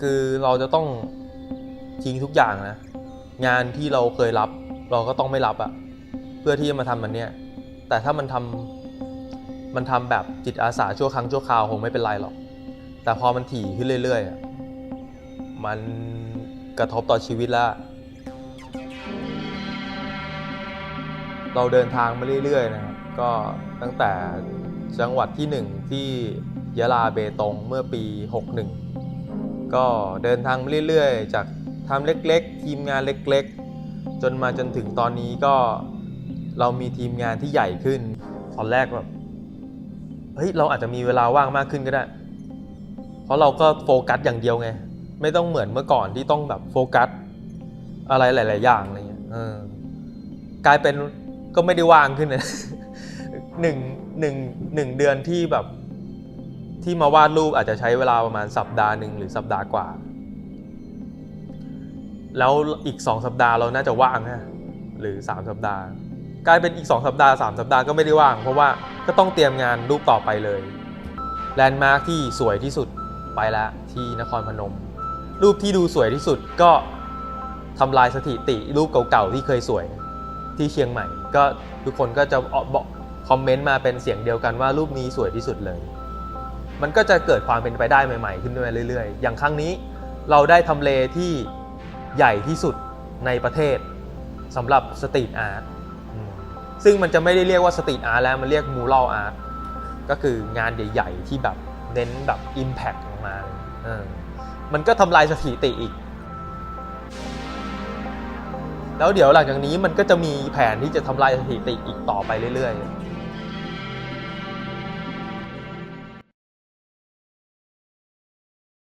คือเราจะต้องทิ้งทุกอย่างนะ งานที่เราเคยรับ เราก็ต้องไม่รับอะเพื่อที่จะมาทำมันเนี่ย แต่ถ้ามันทำมันทำแบบจิตอาสาชั่วครั้งชั่วคราวคงไม่เป็นไรหรอก แต่พอมันถี่ขึ้นเรื่อยๆอะมันกระทบต่อชีวิตแล้วเราเดินทางมาเรื่อยๆนะครับก็ตั้งแต่จังหวัดที่หนึ่งที่ยะลาเบตงเมื่อปี 61 ก็เดินทางเรื่อยๆ จากทำเล็กๆ ทีมงานเล็กๆ จนมาจนถึงตอนนี้ก็เรามีทีมงานที่ใหญ่ขึ้น ตอนแรกแบบเฮ้ยเราอาจจะมีเวลาว่างมากขึ้นก็ได้ เพราะเราก็โฟกัสอย่างเดียวไง ไม่ต้องเหมือนเมื่อก่อนที่ต้องแบบโฟกัสอะไรหลาย ๆ อย่างอะไรเงี้ยกลายเป็นก็ไม่ได้ว่างขึ้นนะหนึ่งหนึ่งหนึ่งเดือนที่แบบ ที่มาวาดรูปอาจจะใช้เวลาประมาณสัปดาห์หนึ่งหรือสัปดาห์กว่า แล้วอีกสองสัปดาห์เราน่าจะว่างฮะหรือสามสัปดาห์ กลายเป็นอีกสองสัปดาห์สามสัปดาห์ก็ไม่ได้ว่าง เพราะว่าก็ต้องเตรียมงานรูปต่อไปเลยแลนด์มาร์คที่สวยที่สุดไปแล้วที่นครพนม รูปที่ดูสวยที่สุดก็ทำลายสถิติรูปเก่าๆที่เคยสวยที่เชียงใหม่ ก็ทุกคนก็จะบอกคอมเมนต์มาเป็นเสียงเดียวกันว่ารูปนี้สวยที่สุดเลย มันก็จะเกิดความเป็นไปได้ใหม่ ๆ ขึ้นมาเรื่อยๆ อย่างครั้งนี้เราได้ทำเลที่ใหญ่ที่สุดในประเทศสำหรับสตรีทอาร์ตซึ่งมันจะไม่ได้เรียกว่าสตรีทอาร์ตแล้วมันเรียกมูรัลอาร์ตก็คืองานใหญ่ๆที่แบบเน้นแบบ Impact ออกมามันก็ทำลายสถิติอีก แล้วเดี๋ยวหลังจากนี้มันก็จะมีแผนที่จะทำลายสถิติอีกต่อไปเรื่อยๆ